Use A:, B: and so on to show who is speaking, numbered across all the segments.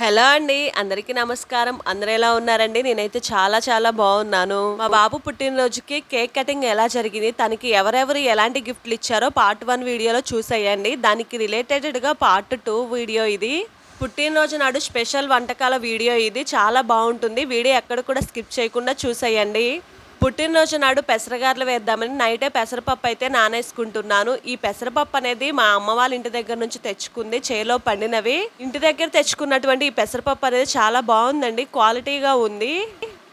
A: Hello అండి అందరికీ నమస్కారం. అందరూ ఎలా ఉన్నారండి? నేనైతే చాలా చాలా బాగున్నాను. మా బాబు పుట్టినరోజుకి కేక్ కటింగ్ ఎలా జరిగింది తనకి ఎవరెవరు ఎలాంటి గిఫ్ట్లు ఇచ్చారో పార్ట్ వన్ వీడియోలో చూసేయండి. దానికి రిలేటెడ్గా పార్ట్ టూ వీడియో ఇది. పుట్టినరోజు నాడు స్పెషల్ వంటకాల వీడియో ఇది. చాలా బాగుంటుంది. వీడియో ఎక్కడ కూడా స్కిప్ చేయకుండా చూసేయండి. పుట్టినరోజు నాడు పెసరగారలు వేద్దామని నైటే పెసరపప్పు అయితే నానేసుకుంటున్నాను. ఈ పెసరపప్పు అనేది మా అమ్మ వాళ్ళ ఇంటి దగ్గర నుంచి తెచ్చుకుంది. చేలో పండినవి. ఇంటి దగ్గర తెచ్చుకున్నటువంటి ఈ పెసరపప్పు అనేది చాలా బాగుందండి. క్వాలిటీగా ఉంది.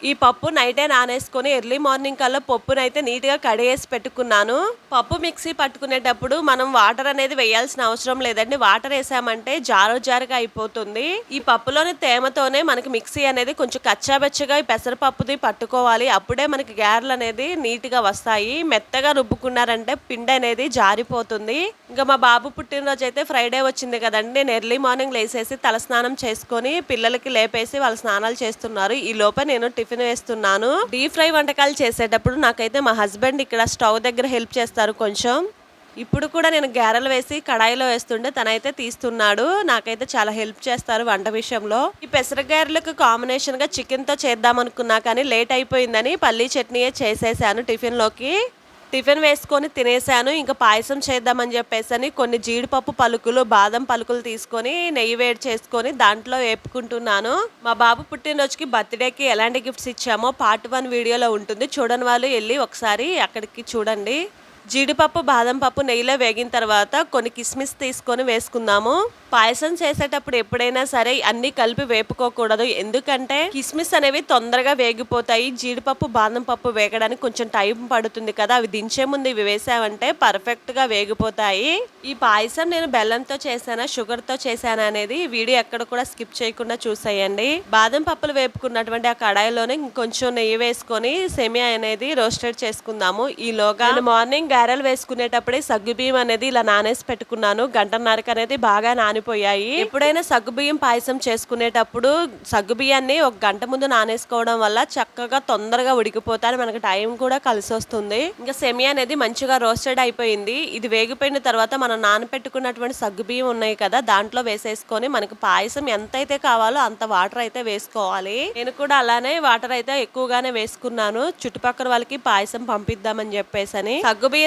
A: ఈ పప్పు నైటే నానేసుకొని ఎర్లీ మార్నింగ్ కల్లా పప్పునైతే నీట్గా కడిగేసి పెట్టుకున్నాను. పప్పు మిక్సీ పట్టుకునేటప్పుడు మనం వాటర్ అనేది వేయాల్సిన అవసరం లేదండి. వాటర్ వేసామంటే జారు జారుగా అయిపోతుంది. ఈ పప్పులోని తేమతోనే మనకి మిక్సీ అనేది కొంచెం కచ్చాబెచ్చగా ఈ పెసరపప్పుది పట్టుకోవాలి. అప్పుడే మనకి గారెలు అనేది నీట్గా వస్తాయి. మెత్తగా రుబ్బుకున్నారంటే పిండి అనేది జారిపోతుంది. ఇంకా మా బాబు పుట్టినరోజు అయితే ఫ్రైడే వచ్చింది కదండి. నేను ఎర్లీ మార్నింగ్ లేసేసి తలస్నానం చేసుకొని పిల్లలకి లేపేసి వాళ్ళు స్నానాలు చేస్తున్నారు. ఈ లోపల నేను టిఫిన్ వేస్తున్నాను. డీప్ ఫ్రై వంటకాలు చేసేటప్పుడు నాకైతే మా హస్బెండ్ ఇక్కడ స్టవ్ దగ్గర హెల్ప్ చేస్తారు కొంచెం. ఇప్పుడు కూడా నేను గారెలు వేసి కడాయిలో వేస్తుంటే తనైతే తీస్తున్నాడు. నాకైతే చాలా హెల్ప్ చేస్తారు వంట విషయంలో. ఈ పెసరగారెలకు కాంబినేషన్గా చికెన్తో చికెన్ చేద్దాం అనుకున్నా కానీ లేట్ అయిపోయిందని పల్లీ చట్నీయే చేసేసాను టిఫిన్లోకి. టిఫిన్ వేసుకొని తినేసాను ఇంకా పాయసం చేద్దామని చెప్పేసి కొన్ని జీడిపప్పు పలుకులు బాదం పలుకులు తీసుకొని నెయ్యి వేడి చేసుకొని దాంట్లో వేపుకుంటున్నాను. మా బాబు పుట్టినరోజుకి బర్త్డేకి ఎలాంటి గిఫ్ట్స్ ఇచ్చామో పార్ట్ వన్ వీడియోలో ఉంటుంది. చూడని వాళ్ళు వెళ్ళి ఒకసారి అక్కడికి చూడండి. జీడిపప్పు బాదం పప్పు నెయ్యిలో వేగిన తర్వాత కొన్ని కిస్మిస్ తీసుకొని వేసుకుందాము. పాయసం చేసేటప్పుడు ఎప్పుడైనా సరే అన్ని కలిపి వేపుకోకూడదు. ఎందుకంటే కిస్మిస్ అనేవి తొందరగా వేగిపోతాయి. జీడిపప్పు బాదం పప్పు వేగడానికి కొంచెం టైం పడుతుంది కదా. అవి దించే ముందు ఇవి వేసామంటే పర్ఫెక్ట్గా వేగిపోతాయి. ఈ పాయసం నేను బెల్లంతో చేశానా షుగర్తో చేశానా అనేది వీడియో ఎక్కడ కూడా స్కిప్ చేయకుండా చూసేయండి. బాదం పప్పులు వేపుకున్నటువంటి ఆ కడాయిలోనే ఇంకొంచెం నెయ్యి వేసుకొని సెమియా అనేది రోస్టెడ్ చేసుకుందాము. ఈలోగా మార్నింగ్ గారెలు వేసుకునేటప్పుడే సగ్గుబియ్యం అనేది ఇలా నానేసి పెట్టుకున్నాను. గంటన్నరకు అనేది బాగా నానిపోయాయి. ఎప్పుడైనా సగ్గుబియ్యం పాయసం చేసుకునేటప్పుడు సగ్గుబియ్యాన్ని ఒక గంట ముందు నానేసుకోవడం వల్ల చక్కగా తొందరగా ఉడికిపోతాయి మనకి టైం కూడా కలిసి వస్తుంది. ఇంకా సెమియా అనేది మంచిగా రోస్టెడ్ అయిపోయింది. ఇది వేగిపోయిన తర్వాత మనం నానపెట్టుకున్నటువంటి సగ్గుబియ్యం ఉన్నాయి కదా దాంట్లో వేసేసుకొని మనకి పాయసం ఎంతైతే కావాలో అంత వాటర్ అయితే వేసుకోవాలి. నేను కూడా అలానే వాటర్ అయితే ఎక్కువగానే వేసుకున్నాను. చుట్టుపక్కల వాళ్ళకి పాయసం పంపిద్దామని చెప్పేసి అని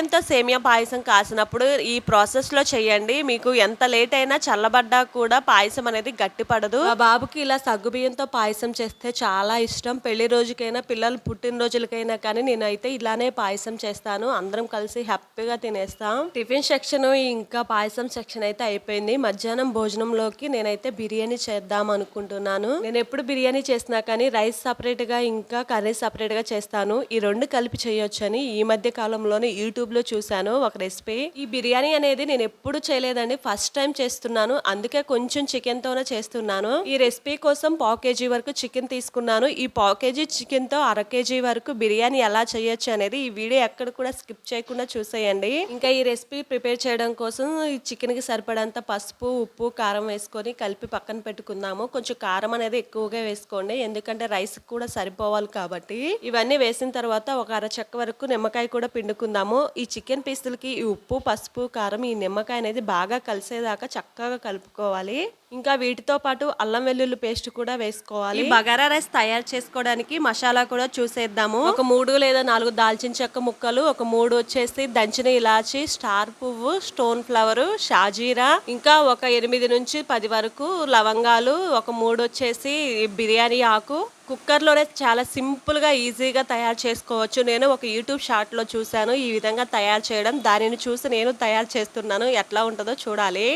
A: బియ్యంతో సేమియా పాయసం కాసినప్పుడు ఈ ప్రాసెస్లో చేయండి. మీకు ఎంత లేట్ అయినా చల్లబడ్డా కూడా పాయసం అనేది గట్టిపడదు. మా బాబుకి ఇలా సగ్గు బియ్యంతో పాయసం చేస్తే చాలా ఇష్టం. పెళ్ళి రోజుకైనా పిల్లలు పుట్టినరోజులకైనా కానీ నేనైతే ఇలానే పాయసం చేస్తాను. అందరం కలిసి హ్యాపీగా తినేస్తాం. టిఫిన్ సెక్షన్ ఇంకా పాయసం సెక్షన్ అయితే అయిపోయింది. మధ్యాహ్నం భోజనంలోకి నేనైతే బిర్యానీ చేద్దాం అనుకుంటున్నాను. నేను ఎప్పుడు బిర్యానీ చేసినా కానీ రైస్ సపరేట్గా ఇంకా కర్రీ సపరేట్గా చేస్తాను. ఈ రెండు కలిపి చేయొచ్చని ఈ మధ్య కాలంలోనే యూట్యూబ్ యూట్యూబ్లో చూశాను ఒక రెసిపీ. ఈ బిర్యానీ అనేది నేను ఎప్పుడు చేయలేదండి. ఫస్ట్ టైం చేస్తున్నాను. అందుకే కొంచెం చికెన్ తోనే చేస్తున్నాను. ఈ రెసిపీ కోసం పావు కేజీ వరకు చికెన్ తీసుకున్నాను. ఈ పావు కేజీ చికెన్తో అర కేజీ వరకు బిర్యానీ ఎలా చేయొచ్చు అనేది ఈ వీడియో ఎక్కడ కూడా స్కిప్ చేయకుండా చూసేయండి. ఇంకా ఈ రెసిపీ ప్రిపేర్ చేయడం కోసం ఈ చికెన్కి సరిపడంత పసుపు ఉప్పు కారం వేసుకొని కలిపి పక్కన పెట్టుకుందాము. కొంచెం కారం అనేది ఎక్కువగా వేసుకోండి. ఎందుకంటే రైస్ కూడా సరిపోవాలి కాబట్టి. ఇవన్నీ వేసిన తర్వాత ఒక అర చెక్క వరకు నిమ్మకాయ కూడా పిండుకుందాము. ఈ చికెన్ పీసులకి ఈ ఉప్పు పసుపు కారం ఈ నిమ్మకాయ అనేది బాగా కలిసేదాకా చక్కగా కలుపుకోవాలి. ఇంకా వీటితో పాటు అల్లం వెల్లుల్లి పేస్ట్ కూడా వేసుకోవాలి. బగారా రైస్ తయారు చేసుకోవడానికి మసాలా కూడా చూసేద్దాము. ఒక మూడు లేదా నాలుగు దాల్చిన చెక్క ముక్కలు ఒక మూడు వచ్చేసి దంచిన ఇలాచి స్టార్ పువ్వు స్టోన్ ఫ్లవర్ షాజీరా ఇంకా ఒక ఎనిమిది నుంచి పది వరకు లవంగాలు ఒక మూడు వచ్చేసి బిర్యానీ ఆకు కుక్కర్లోనే చాలా సింపుల్గా ఈజీగా తయారు చేసుకోవచ్చు. నేను ఒక యూట్యూబ్ షార్ట్లో చూశాను ఈ విధంగా తయారు చేయడం. దానిని చూసి నేను తయారు చేస్తున్నాను. ఎట్లా ఉంటుందో చూడాలి.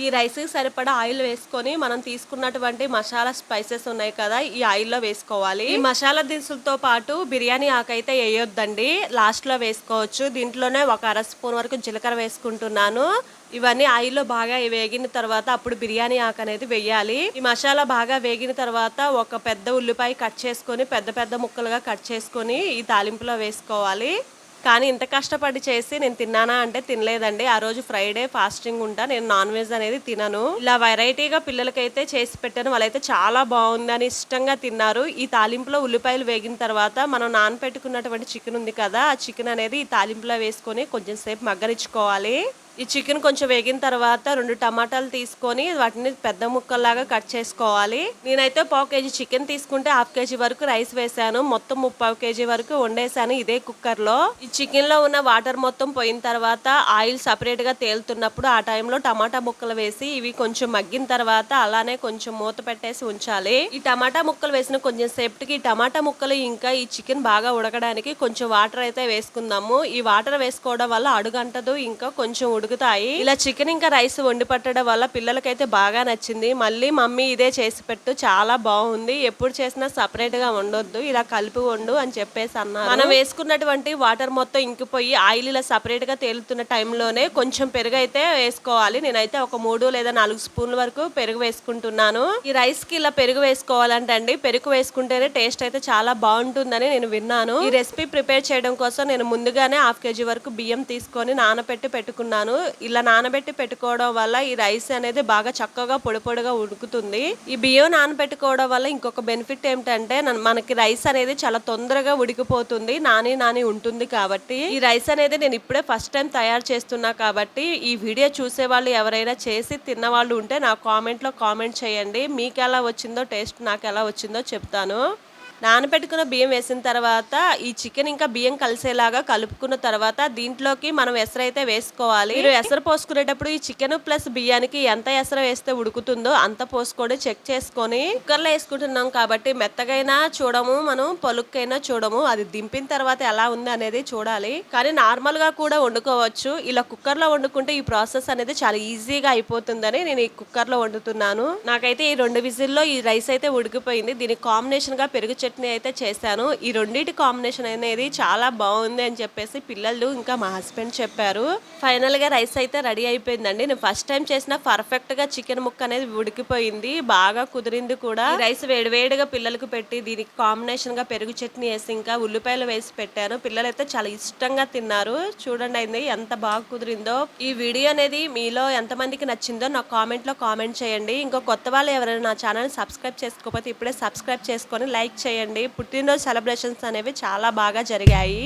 A: ఈ రైస్కి సరిపడా ఆయిల్ వేసుకొని మనం తీసుకున్నటువంటి మసాలా స్పైసెస్ ఉన్నాయి కదా ఈ ఆయిల్లో వేసుకోవాలి. ఈ మసాలా దినుసులతో పాటు బిర్యానీ ఆకైతే వేయొద్దండి. లాస్ట్లో వేసుకోవచ్చు. దీంట్లోనే ఒక అర స్పూన్ వరకు జీలకర్ర వేసుకుంటున్నాను. ఇవన్నీ ఆయిల్లో బాగా వేగిన తర్వాత అప్పుడు బిర్యానీ ఆకు అనేది వేయాలి. ఈ మసాలా బాగా వేగిన తర్వాత ఒక పెద్ద ఉల్లిపాయ కట్ చేసుకొని పెద్ద పెద్ద ముక్కలుగా కట్ చేసుకొని ఈ తాలింపులో వేసుకోవాలి. కానీ ఇంత కష్టపడి చేసి నేను తిన్నానా అంటే తినలేదండి. ఆ రోజు ఫ్రైడే ఫాస్టింగ్ ఉంటా. నేను నాన్ వెజ్ అనేది తినను. ఇలా వెరైటీగా పిల్లలకైతే చేసి పెట్టాను. వాళ్ళైతే చాలా బాగుందని ఇష్టంగా తిన్నారు. ఈ తాలింపులో ఉల్లిపాయలు వేగిన తర్వాత మనం నానపెట్టుకున్నటువంటి చికెన్ ఉంది కదా ఆ చికెన్ అనేది ఈ తాలింపులో వేసుకొని కొంచెం సేపు మగ్గనిచ్చుకోవాలి. ఈ చికెన్ కొంచెం వేగిన తర్వాత రెండు టమాటాలు తీసుకొని వాటిని పెద్ద ముక్కల్లాగా కట్ చేసుకోవాలి. నేనైతే పావు కేజీ చికెన్ తీసుకుంటే హాఫ్ కేజీ వరకు రైస్ వేసాను మొత్తం ముప్పావు కేజీ వరకు వండేసాను ఇదే కుక్కర్లో ఈ చికెన్లో ఉన్న వాటర్ మొత్తం పోయిన తర్వాత ఆయిల్ సపరేట్గా తేలుతున్నప్పుడు ఆ టైంలో టమాటా ముక్కలు వేసి ఇవి కొంచెం మగ్గిన తర్వాత అలానే కొంచెం మూత పెట్టేసి ఉంచాలి. ఈ టమాటా ముక్కలు వేసిన కొంచెం సేపటికి టమాటా ముక్కలు ఇంకా ఈ చికెన్ బాగా ఉడకడానికి కొంచెం వాటర్ అయితే వేసుకుందాము. ఈ వాటర్ వేసుకోవడం వల్ల అడుగంటదు ఇంకా కొంచెం ఉడుకుతాయి ఇలా చికెన్ ఇంకా రైస్ వండి పట్టడం వల్ల పిల్లలకైతే బాగా నచ్చింది. మళ్ళీ మమ్మీ ఇదే చేసి పెట్టు చాలా బాగుంది. ఎప్పుడు చేసినా సపరేట్గా వండొద్దు ఇలా కలిపి వండు అని చెప్పేసి అన్నారు. మనం వేసుకున్నటువంటి వాటర్ మొత్తం ఇంకిపోయి ఆయిల్ ఇలా సపరేట్గా తేలుతున్న టైంలోనే కొంచెం పెరుగు అయితే వేసుకోవాలి. నేనైతే ఒక మూడు లేదా నాలుగు స్పూన్ల వరకు పెరుగు వేసుకుంటున్నాను. ఈ రైస్కి ఇలా పెరుగు వేసుకోవాలంటే అండి పెరుగు వేసుకుంటేనే టేస్ట్ అయితే చాలా బాగుంటుందని నేను విన్నాను. ఈ రెసిపీ ప్రిపేర్ చేయడం కోసం నేను ముందుగానే హాఫ్ కేజీ వరకు బియ్యం తీసుకొని నానబెట్టి పెట్టుకున్నాను. ఇలా నానబెట్టి పెట్టుకోవడం వల్ల ఈ రైస్ అనేది బాగా చక్కగా పొడి పొడిగా ఉడుకుతుంది. ఈ బియ్యం నానబెట్టుకోవడం వల్ల ఇంకొక బెనిఫిట్ ఏమిటంటే మనకి రైస్ అనేది చాలా తొందరగా ఉడికిపోతుంది నాని నాని ఉంటుంది కాబట్టి. ఈ రైస్ అనేది నేను ఇప్పుడే ఫస్ట్ టైం తయారు చేస్తున్నా కాబట్టి ఈ వీడియో చూసే వాళ్ళు ఎవరైనా చేసి తిన్న వాళ్ళు ఉంటే నా కామెంట్లో కామెంట్ చేయండి. మీకు ఎలా వచ్చిందో టేస్ట్ నాకు ఎలా వచ్చిందో చెప్తాను. నానబెట్టుకున్న బియ్యం వేసిన తర్వాత ఈ చికెన్ ఇంకా బియ్యం కలిసేలాగా కలుపుకున్న తర్వాత దీంట్లోకి మనం ఎసరు అయితే వేసుకోవాలి. మీరు ఎసరు పోసుకునేటప్పుడు ఈ చికెన్ ప్లస్ బియ్యానికి ఎంత ఎసరు వేస్తే ఉడుకుతుందో అంత పోసుకొని చెక్ చేసుకొని కుక్కర్లో వేసుకుంటున్నాం కాబట్టి మెత్తగైనా చూడము మనం పలుక్కైనా చూడము. అది దింపిన తర్వాత ఎలా ఉంది అనేది చూడాలి. కానీ నార్మల్గా కూడా వండుకోవచ్చు. ఇలా కుక్కర్లో వండుకుంటే ఈ ప్రాసెస్ అనేది చాలా ఈజీగా అయిపోతుందని నేను ఈ కుక్కర్లో వండుతున్నాను. నాకైతే ఈ రెండు విజిల్లో ఈ రైస్ అయితే ఉడికిపోయింది. దీనికి కాంబినేషన్గా పెరుగు చట్నీ అయితే చేశాను. ఈ రెండింటి కాంబినేషన్ అనేది చాలా బాగుంది అని చెప్పేసి పిల్లలు ఇంకా మా హస్బెండ్ చెప్పారు. ఫైనల్గా రైస్ అయితే రెడీ అయిపోయిందండి. నేను ఫస్ట్ టైం చేసిన పర్ఫెక్ట్గా చికెన్ ముక్క అనేది ఉడికిపోయింది. బాగా కుదిరింది కూడా. రైస్ వేడివేడిగా పిల్లలకు పెట్టి దీనికి కాంబినేషన్గా పెరుగు చట్నీ వేసి ఇంకా ఉల్లిపాయలు వేసి పెట్టాను. పిల్లలు అయితే చాలా ఇష్టంగా తిన్నారు. చూడండి అయింది ఎంత బాగా కుదిరిందో. ఈ వీడియో అనేది మీలో ఎంతమందికి నచ్చిందో నా కామెంట్లో కామెంట్ చేయండి. ఇంకో కొత్త వాళ్ళు ఎవరైనా నా ఛానల్ సబ్స్క్రైబ్ చేసుకోకపోతే ఇప్పుడే సబ్స్క్రైబ్ చేసుకొని లైక్ చేయండి. పుట్టినరోజు సెలబ్రేషన్స్ అనేవి చాలా బాగా జరిగాయి.